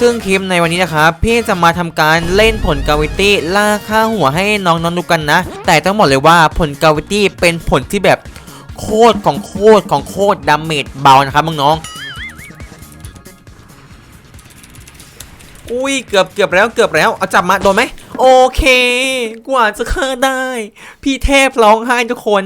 ซึ่งคลิปในวันนี้นะครับพี่จะมาทำการเล่นผลกาวิตี้ล่าค่าหัวให้น้องน้องดูกันนะ แต่ต้องบอกเลยว่าผลกาวิตี้เป็นผลที่แบบโคตรของโคตรของโคตรดาเมจเบานะครับน้องอุ้ยเกือบเกือบแล้วเกือบแล้วเอาจับมาโดนไหมโอเค กว่าจะฆ่าได้ พี่เทพร้องไห้ทุกคน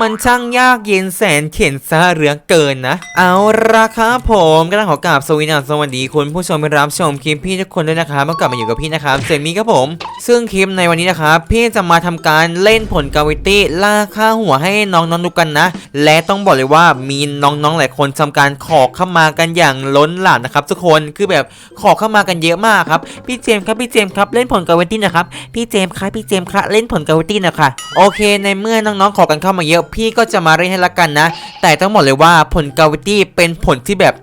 มันช่างยากเย็นแสนเข็นซะเหลือเกินนะ เอาราคาผมก็ต้องขอกราบสวัสดีสวัสดีคุณผู้ชมที่รับชมคลิปพี่ทุกคนด้วยนะครับเมื่อกลับมาอยู่กับพี่นะครับเจมี่ครับผม ซึ่งคลิปในวันนี้นะครับพี่จะมาทำการเล่นผลกาวิตี้ล่าค่าหัวให้น้องๆดูกันนะ และต้องบอกเลยว่ามีน้องๆหลายคนทำการขอเข้ามากันอย่างล้นหลามนะครับทุกคนคือแบบขอเข้ามากันเยอะมากครับพี่เจมส์ครับพี่เจมส์ครับเล่นผลกาวิตี้นะครับ พี่เจมส์ครับพี่เจมส์ครับเล่นผลกาวิตี้นะคะโอเค ในเมื่อน้องๆขอกันเข้ามาเยอะ พี่ก็จะมาเล่นให้ละกันนะ แต่ต้องบอกเลยว่าผลกาวิตี้เป็นผลที่แบบ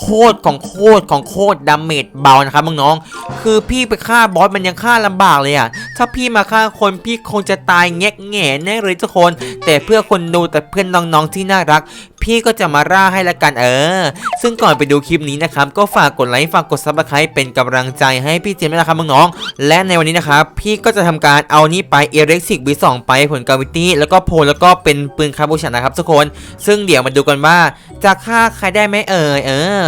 โคตรของโคตรของโคตรดาเมจเบานะครับน้องๆคือพี่ไปฆ่าบอสมันยังฆ่าลำบากเลยอะถ้าพี่มาฆ่าคนพี่คงจะตายแงกแง่แน่เลยทุกคน แต่เพื่อคนดูแต่เพื่อนน้องๆที่น่ารัก พี่ก็จะมาร่าให้ละกันเออ ซึ่งก่อนไปดูคลิปนี้นะครับ ก็ฝากกดไลค์ฝากกดซับสไครป์เป็นกำลังใจให้พี่เจมส์นะครับน้องๆและในวันนี้นะครับ พี่ก็จะทำการเอานี่ไปเอเร็กซิกวีสองไปผลกาวิตี้แล้วก็โพลแล้วก็เป็นปืนคาบูชันนะครับทุกคน ซึ่งเดี๋ยวมาดูกันว่าจะฆ่าใครได้ไหมเอ่ยเออ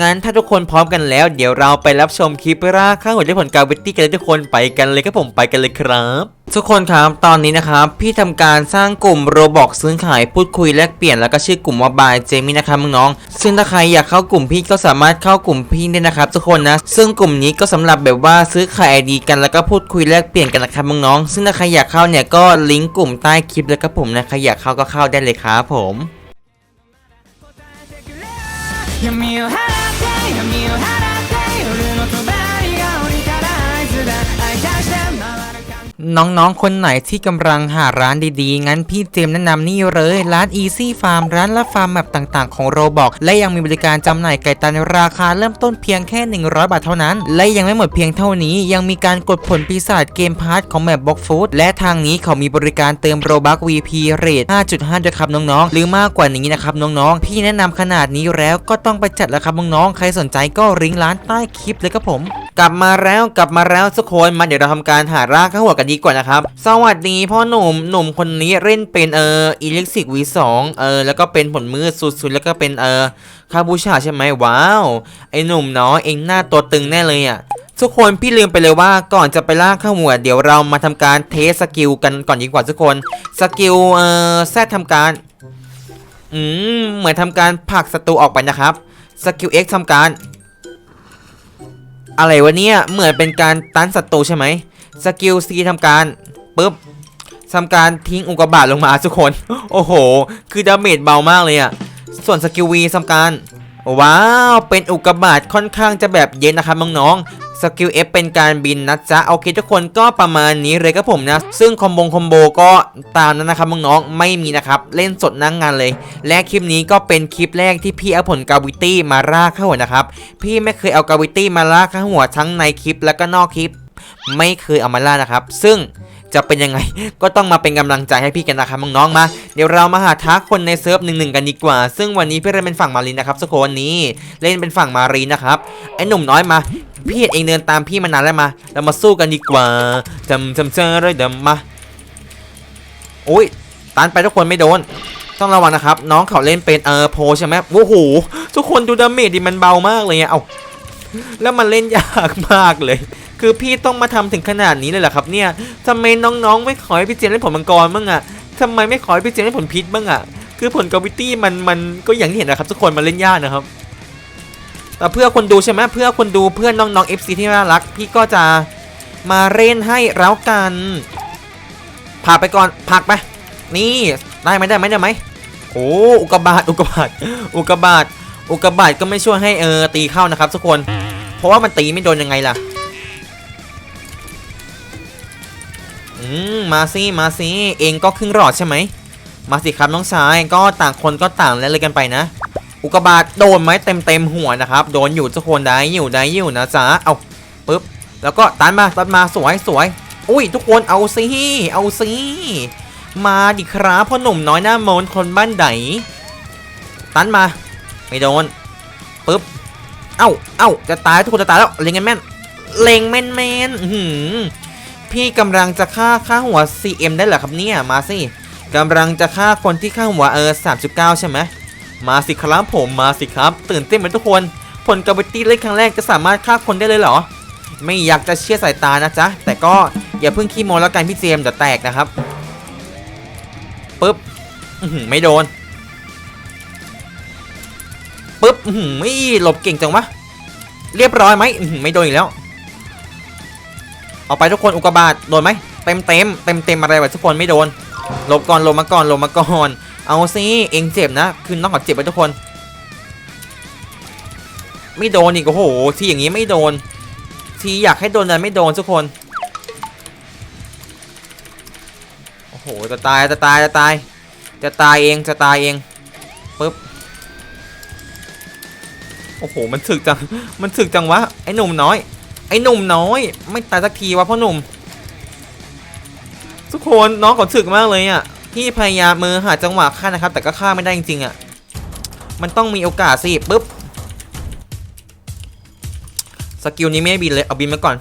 งั้นถ้าทุกคนพร้อมกันแล้ว เดี๋ยวเราไปรับชมคลิปร่าค่าหัวใจผลกาวิตี้กันเลยทุกคนไปกันเลยครับผมไปกันเลยครับ ทุกคนครับ ตอนนี้นะครับ พี่ทำการสร้างกลุ่มโรบอกซื้อขายพูดคุยแลกเปลี่ยนแล้วก็ชื่อกลุ่มว่าบายเจมี่นะครับน้องๆซึ่งถ้าใครอยากเข้ากลุ่มพี่ก็สามารถเข้ากลุ่มพี่ได้นะครับ ทุกคนนะ ซึ่งกลุ่มนี้ก็สำหรับแบบว่าซื้อขายไอดีกันแล้วก็พูดคุยแลกเปลี่ยนกันนะครับน้องๆซึ่งถ้าใครอยากเข้าเนี่ยก็ลิงก์กลุ่มใต้คลิปแล้วก็ผมนะใครอยากเข้าก็เข้าได้เลยครับผม น้องๆ คนไหนที่กำลังหาร้านดีๆ งั้นพี่เจมส์แนะนำนี่เลย ร้าน Easy Farm ร้านละฟาร์มแบบต่างๆ ของโรบอกและยังมีบริการจำหน่ายไก่ตันราคาเริ่มต้นเพียงแค่ 100 บาทเท่านั้น และยังไม่หมดเพียงเท่านี้ ยังมีการกดผลปีศาจเกมพาร์ทของแมปบ็อกฟูดและทางนี้เขามีบริการเติมโรบัก VP เรท5.5ด้วยครับน้องๆ หรือมากกว่านี้นะครับน้องๆ พี่แนะนำขนาดนี้แล้วก็ต้องไปจัดแล้วครับน้องๆ ใครสนใจก็ริงร้านใต้คลิปเลยครับผม กลับมาแล้วกลับมาแล้วทุกคนมาเดี๋ยวเราทำการหารากข้าหัวกันดีกว่านะครับ สวัสดีพ่อหนุ่มหนุ่มคนนี้เล่นเป็นเอออิเล็กซิกวีสองเออแล้วก็เป็นผลมือสุดๆ แล้วก็เป็นเออคาบูชาใช่ไหมว้าว ไอหนุ่มเนาะเองหน้าตัวตึงแน่เลยอะทุกคนพี่ลืมไปเลยว่าก่อนจะไปล่าข้าหัวเดี๋ยวเรามาทำการเทสสกิลกันก่อนดีกว่าทุกคนสกิลเออแซดทำการอืมเหมือนทำการผลักศัตรูออกไปนะครับสกิล X ทำการ อะไรวะเนี่ยเหมือนเป็นการตันศัตรูใช่ไหมสกิล C ทำการปุ๊บทำการทิ้งอุกกาบาตลงมาทุกคน โอ้โห คือดาเมจเบามากเลยอะส่วนสกิลวีทำการ ว้าว เป็นอุกกาบาตค่อนข้างจะแบบเย็นนะครับน้องๆ สกิลเอฟเป็นการบินนะจ๊ะโอเคทุกคนก็ประมาณนี้เลยครับผมนะ ซึ่งคอมบงคอมโบก็ตามนั้นนะครับน้องๆไม่มีนะครับ เล่นสดนั่งงานเลย และคลิปนี้ก็เป็นคลิปแรกที่พี่เอาผลกาวิตี้มาล่าเข้าหัวนะครับ พี่ไม่เคยเอากาวิตี้มาล่าเข้าหัวทั้งในคลิปแล้วก็นอกคลิป ไม่เคยเอามาล่านะครับ ซึ่ง จะเป็นยังไง ก็ต้องมาเป็นกำลังใจให้พี่กันนะครับน้องๆมา เดี๋ยวเรามาหาท้าคนในเซิร์ฟหนึ่งหนึ่งกันดีกว่า ซึ่งวันนี้พี่เล่นเป็นฝั่งมารีนนะครับทุกคนนี้เล่นเป็นฝั่งมารีนนะครับไอ้หนุ่มน้อยมาพี่เห็นเองเดินตามพี่มานานแล้วมา เรามาสู้กันดีกว่าจำจำเจอเลยเดี๋ยวมาโอ้ยตันไปทุกคนไม่โดน ต้องระวังนะครับ น้องเขาเล่นเป็นเออโพใช่ไหมโอ้โหทุกคนดูดาเมจดิมันเบามากเลยอะเอาแล้วมันเล่นยากมากเลย คือพี่ต้องมาทำถึงขนาดนี้เลยเหรอครับเนี่ยทำไมน้องๆไม่ขอให้พี่เจมส์เล่นผลมังกรบ้างอะทำไมไม่ขอให้พี่เจมส์เล่นผลพิษบ้างอะคือผลกาวิตี้มันมันก็อย่างที่เห็นนะครับทุกคนมันเล่นยากนะครับ แต่เพื่อคนดูใช่ไหมเพื่อคนดูเพื่อนน้องๆ FC ที่น่ารัก พี่ก็จะมาเล่นให้แล้วกันผักไปก่อนผักไป นี่ได้ไหมได้ไหมได้ไหมโอ้อุกบาตอุกบาตอุกบาตอุกบาตก็ไม่ช่วยให้เออตีเข้านะครับทุกคน เพราะว่ามันตีไม่โดนยังไงล่ะ อืมมาสิมาสิเองก็ครึ่งหลอดใช่ไหม มาสิครับน้องชายก็ต่างคนก็ต่างแล้วเลยกันไปนะ อุกบาตโดนไหมเต็มเต็มหัวนะครับ โดนอยู่ทุกคนได้อยู่ได้อยู่นะจ๊ะเอาปึ๊บแล้วก็ตันมาตันมาสวยสวยอุ้ยทุกคนเอาสิเอาสิมาดิครับพ่อหนุ่มน้อยหน้ามนต์คนบ้านไหนตันมาไม่โดนปึ๊บเอ้าเอ้าจะตายทุกคนจะตายแล้วเล็งกันแม่นเล็งแม่นแม่นหือ พี่กำลังจะฆ่าฆ่าหัว CM ได้เหรอครับเนี่ยมาสิกำลังจะฆ่าคนที่ฆ่าหัวเออ39 ใช่ไหมมาสิครับผมมาสิครับ ตื่นเต้นไหมทุกคน ผลกาบิตี้เล่นครั้งแรกจะสามารถฆ่าคนได้เลยเหรอ ไม่อยากจะเชื่อสายตานะจ๊ะ แต่ก็อย่าเพิ่งขี้โมแล้วกันพี่เจมเดี๋ยวแตกนะครับปึ๊บไม่โดนปึ๊บไม่หลบเก่งจังวะเรียบร้อยไหมไม่โดนอีกแล้ว เอาไปทุกคนอุกกาบาตโดนไหมเต็มเต็มเต็มเต็มอะไรวะทุกคนไม่โดนลบก่อนลบมาก่อนลบมาก่อนเอาสิเองเจ็บนะคือน้องขอเจ็บไปทุกคน ไม่โดนอีกโอ้โหทีอย่างนี้ไม่โดน ทีอยากให้โดนแต่ไม่โดนทุกคนโอ้โหจะตายจะตายจะตาย จะตายเองจะตายเองปึ๊บโอ้โหมันถึกจังมันถึกจังวะไอ้หนุ่มน้อย ไอ้หนุ่มน้อย ไม่ตายสักทีวะพ่อหนุ่ม ทุกคนน้องเขาถึกมากเลยอะพี่พยายามมือหาจังหวะฆ่านะครับ แต่ก็ฆ่าไม่ได้จริงๆอะมันต้องมีโอกาสสิปึ๊บสกิลนี้ไม่บินเลยเอาบินมาก่อน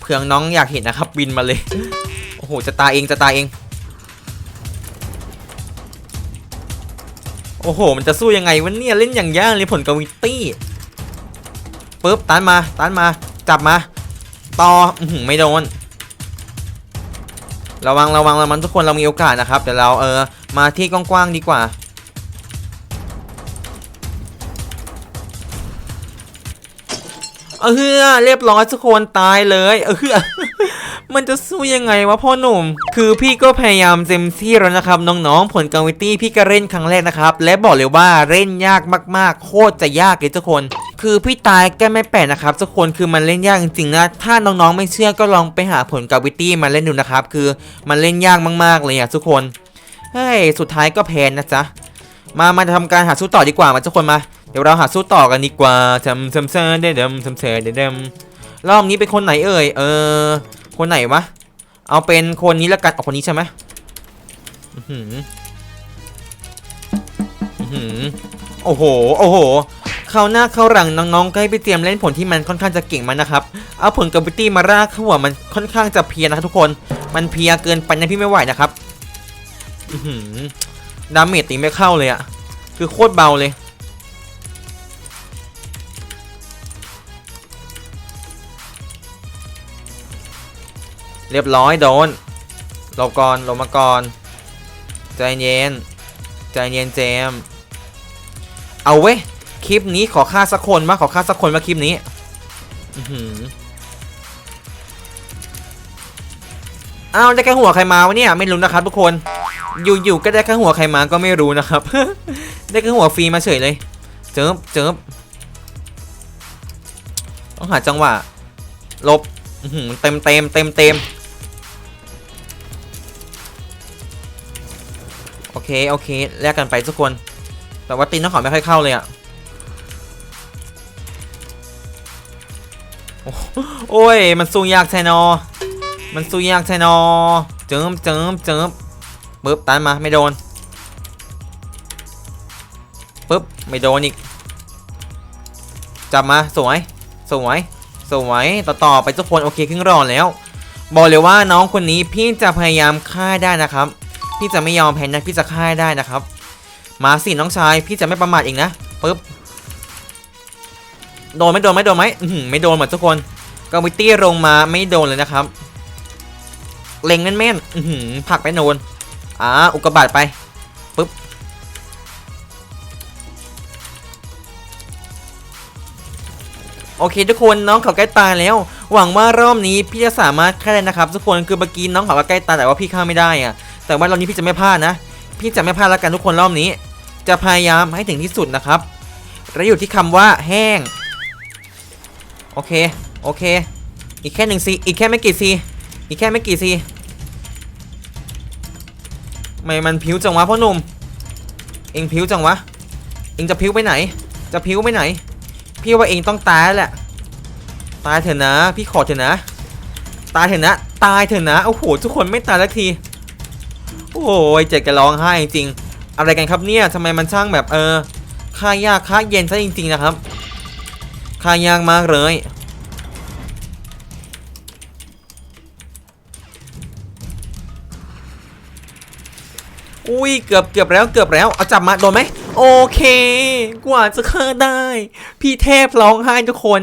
เผื่อน้องอยากเห็นนะครับ บินมาเลยโอ้โหจะตายเองจะตายเอง โอ้โห มันจะสู้ยังไงวะเนี่ยเล่นอย่างยากเลยผลกาวิตี้ปึ๊บตันมาตันมา จับมา ต่ออไม่โดน ระวังระวังระวังทุกคนเรามีโอกาสนะครับเดี๋ยวเราเออมาที่กว้างๆดีกว่า เออเรียบร้อยทุกคนตายเลยเออมันจะสู้ยังไงวะพ่อหนุ่ม คือพี่ก็พยายามเต็มที่แล้วนะครับ น้องๆ ผลกาวิตี้พี่ก็เล่นครั้งแรกนะครับ และบอกเลยว่าเล่นยากมากๆ โคตรจะยากเลยทุกคน คือพี่ตายแกไม่แปลกนะครับทุกคนคือมันเล่นยากจริงๆนะถ้าน้องๆไม่เชื่อก็ลองไปหาผลกาวิตี้มาเล่นดูนะครับ คือมันเล่นยากมากๆเลยอะทุกคนเฮ้ยสุดท้ายก็แพ้นะจ๊ะมามาทำการหาสู้ต่อดีกว่ามาทุกคนมาเดี๋ยวเราหาสู้ต่อกันดีกว่าทำทำเซอเดดมทำเซเดดมรอบนี้เป็นคนไหนเอ่ยเออ คนไหนวะเอาเป็นคนนี้ละกันเอาคนนี้ใช่ไหมอื้อหืออื้อหือโอ้โห โอ้โห เข้าหน้าเข้าหลังน้องๆก็ให้ไปเตรียมเล่นผลที่มันค่อนข้างจะเก่งมันนะครับ เอาผลกับบิตี้มาร่าเข้าหัวมันค่อนข้างจะเพียนะครับทุกคน มันเพียเกินไปนะพี่ไม่ไหวนะครับอืดาเมจตีไม่เข้าเลยอะคือโคตรเบาเลยเรียบร้อยโดนหลบก่อนหลบมาก่อน ใจเย็น ใจเย็นเจม เอาเว้ย คลิปนี้ขอค่าสักคนมาขอค่าสักคนมาคลิปนี้อือหืออ้าวได้แค่หัวใครมาวะเนี่ยไม่รู้นะครับทุกคนอยู่ๆก็ได้แค่หัวใครมาก็ไม่รู้นะครับ ได้แค่หัวฟรีมาเฉยเลย เจิบเจิบต้องหาจังหวะลบอื้อหือเต็มเต็มเต็มเต็มโอเคโอเคแลกกันไปทุกคน แต่ว่าตีนน้องขอไม่ค่อยเข้าเลยอะ โอ้ย มันสู้ยากแทนอ มันสู้ยากแทนอ เจิมเจิมเจิมปึ๊บตันมาไม่โดนปึ๊บไม่โดนอีก จับมาสวย สวย สวย ต่อต่อไปทุกคนโอเคครึ่งรอนแล้ว บอกเลยว่าน้องคนนี้พี่จะพยายามฆ่าได้นะครับ พี่จะไม่ยอมแพ้นะพี่จะฆ่าได้นะครับ มาสิน้องชายพี่จะไม่ประมาทอีกนะปึ๊บ โดนไหม่โดนไหม่โดนไหมอื้อหือไม่โดนหมดทุกคนกาวิตี้ลงมาไม่โดนเลยนะครับ เล็งแม่นๆอื้อหือผลักไปโดนอ่าอุกกาบาตไปปึ๊บโอเคทุกคนน้องเขาใกล้ตายแล้ว หวังว่ารอบนี้พี่จะสามารถฆ่าได้นะครับ ทุกคนคือเมื่อกี้น้องเขาก็ใกล้ตายแต่ว่าพี่ฆ่าไม่ได้อะแต่ว่ารอบนี้พี่จะไม่พลาดนะ พี่จะไม่พลาดแล้วกันทุกคนรอบนี้ จะพยายามให้ถึงที่สุดนะครับและอยู่ที่คำว่าแห้ง โอเค โอเค อีกแค่หนึ่งซีอีกแค่ไม่กี่ซีอีกแค่ไม่กี่ซีไม่มันผิวจังวะพ่อหนุ่ม เองผิวจังวะ เองจะผิวไปไหน จะผิวไปไหน พี่ว่าเองต้องตายแหละ ตายเถอะนะ พี่ขอเถอะนะ ตายเถอะนะ ตายเถอะนะ โอ้โหทุกคนไม่ตายสักที โอ้ยเจ็ดจะร้องไห้จริง อะไรกันครับเนี่ยทำไมมันช่างแบบเออค่ายากค่าเย็นซะจริง ๆ นะครับ ฆ่ายากมากเลยอุ้ยเกือบเกือบแล้วเกือบแล้วเอาจับมาโดนไหม โอเค กว่าจะฆ่าได้ พี่เทพร้องไห้ทุกคน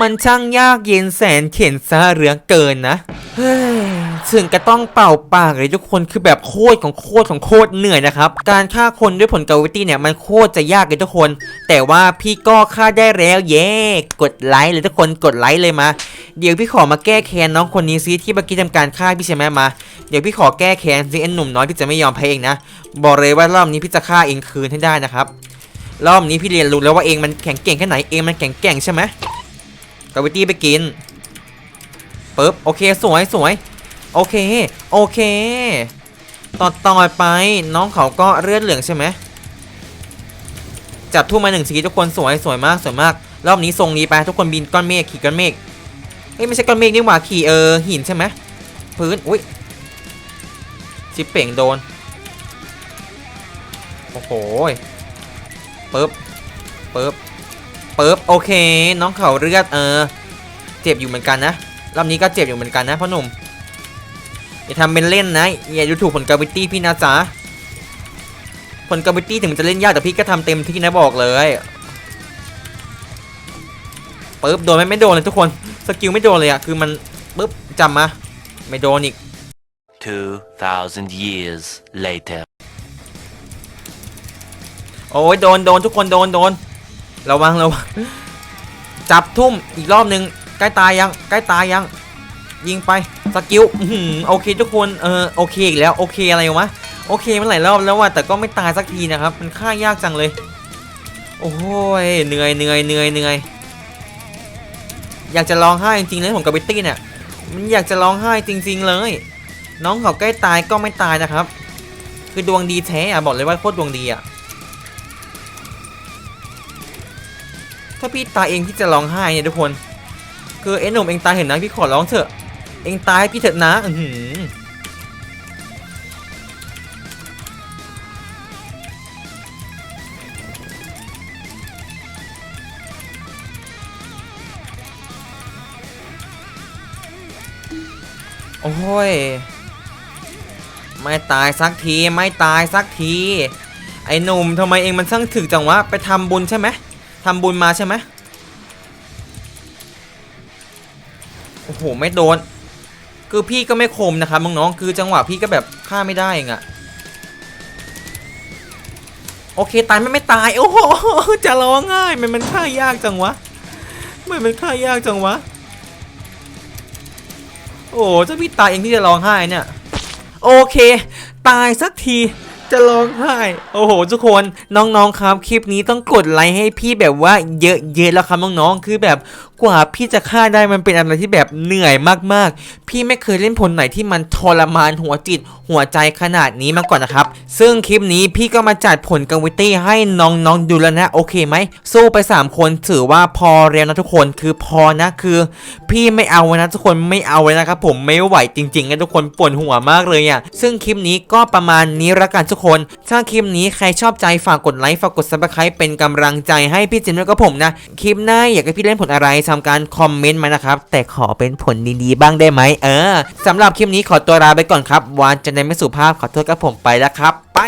มันช่างยากเย็นแสนเข็นซะเหลือเกินนะเฮ้ยถึงก็ต้องเป่าปากเลยทุกคนคือแบบโคตรของโคตรของโคตรเหนื่อยนะครับ การฆ่าคนด้วยผลกาวิตี้เนี่ยมันโคตรจะยากเลยทุกคน แต่ว่าพี่ก็ฆ่าได้แล้วเย้ กดไลค์เลยทุกคนกดไลค์เลยมา เดี๋ยวพี่ขอมาแก้แค้นน้องคนนี้ซิที่เมื่อกี้ทำการฆ่าพี่ใช่ไหมมา เดี๋ยวพี่ขอแก้แค้นซิไอ้หนุ่มน้อยพี่จะไม่ยอมแพ้เองนะ บอกเลยว่ารอบนี้พี่จะฆ่าเองคืนให้ได้นะครับรอบนี้พี่เรียนรู้แล้วว่าเองมันแข็งเก่งแค่ไหนเองมันแข็งแกร่งใช่ไหมกาวิตี้ไปกินปึ๊บโอเคสวยสวยโอเคโอเค ต่อต่อไปน้องเขาก็เลือดเหลืองใช่ไหมจับทุ่มมาหนึ่งสีทุกคนสวยสวยมากสวยมาก รอบนี้ทรงนี้ไปทุกคนบินก้อนเมฆขี่ก้อนเมฆ เอ้ยไม่ใช่ก้อนเมฆนี่หว่าขี่เออหินใช่ไหมพื้นอุ้ยชิปเป่งโดน โอ้โหปึ๊บปึ๊บปึ๊บโอเค น้องเขาเลือดเออ เจ็บอยู่เหมือนกันนะรอบนี้ก็เจ็บอยู่เหมือนกันนะพ่อหนุ่มอย่าทำเป็นเล่นนะอย่าดูถูกผลกราวิตี้พี่นะจ๊ะผลกราวิตี้ถึงจะเล่นยากแต่พี่ก็ทำเต็มที่นะบอกเลยปึ๊บโดนไหมไม่โดนเลยทุกคน สกิลไม่โดนเลยอะคือมันปึ๊บจำมาไม่โดนอีก 2,000 years later. โอ้ยโดนโดนทุกคนโดนโดนระวังระวังจับทุ่มอีกรอบหนึ่งใกล้ตายยังใกล้ตายยัง ยิงไปสกิลอื้อหือโอเคทุกคนเออโอเคอีกแล้วโอเคอะไรวะโอเคมันหลายรอบแล้วว่ะแต่ก็ไม่ตายสักทีนะครับ มันฆ่ายากจังเลย โอ้ยเหนื่อยเหนื่อยเหนื่อยเหนื่อย อยากจะร้องไห้จริงๆเลยผมกับบิตตี้เนี่ยมันอยากจะร้องไห้จริง ๆ เลย น้องเขาใกล้ตายก็ไม่ตายนะครับ คือดวงดีแท้อะบอกเลยว่าโคตรดวงดีอะถ้าพี่ตายเองพี่จะร้องไห้เนี่ยทุกคน คือเอ็นหนุ่มเองตายเห็นนะพี่ขอร้องเถอะ เองตายพี่เถอะนะ อือหือ โอ้ย ไม่ตายสักทีไม่ตายสักที ไอ้หนุ่มทำไมเองมันช่างถึกจังวะ ไปทำบุญใช่ไหมทำบุญมาใช่ไหมโอ้โหไม่โดน คือพี่ก็ไม่คมนะครับน้องๆคือจังหวะพี่ก็แบบฆ่าไม่ได้เองอะโอเคตายไม่ไม่ตายโอ้โหจะร้องง่ายมันมันฆ่ายากจังวะมันมันฆ่ายากจังวะ โอ้เจ้าพี่ตายเองที่จะร้องไห้เนี่ย โอเค ตายสักทีจะร้องไห้ โอ้โห ทุกคนน้องๆครับ คลิปนี้ต้องกดไลค์ให้พี่แบบว่าเยอะๆแล้วครับน้องๆ คือแบบกว่าพี่จะฆ่าได้มันเป็นอะไรที่แบบเหนื่อยมากๆ พี่ไม่เคยเล่นผลไหนที่มันทรมานหัวจิตหัวใจขนาดนี้มาก่อนนะครับ ซึ่งคลิปนี้พี่ก็มาจัดผลกังวิตี้ให้น้องๆดูแล้วนะ โอเคไหม สู้ไป 3 คนถือว่าพอแล้วนะทุกคนคือพอนะคือ พี่ไม่เอานะทุกคนไม่เอาเลยนะครับผมไม่ไหวจริงๆนะทุกคนปวดหัวมากเลยอะซึ่งคลิปนี้ก็ประมาณนี้ละกันทุกคน ถ้าคลิปนี้ใครชอบใจฝากกดไลค์ฝากกดซับสไครป์เป็นกำลังใจให้พี่จินด้วยกับผมนะคลิปหน้าอยากให้พี่เล่นผลอะไรทำการคอมเมนต์มานะครับ แต่ขอเป็นผลดีๆบ้างได้ไหมเออสำหรับคลิปนี้ขอตัวลาไปก่อนครับวานจะได้ไม่สุภาพขอโทษกับผมไปแล้วครับ ไป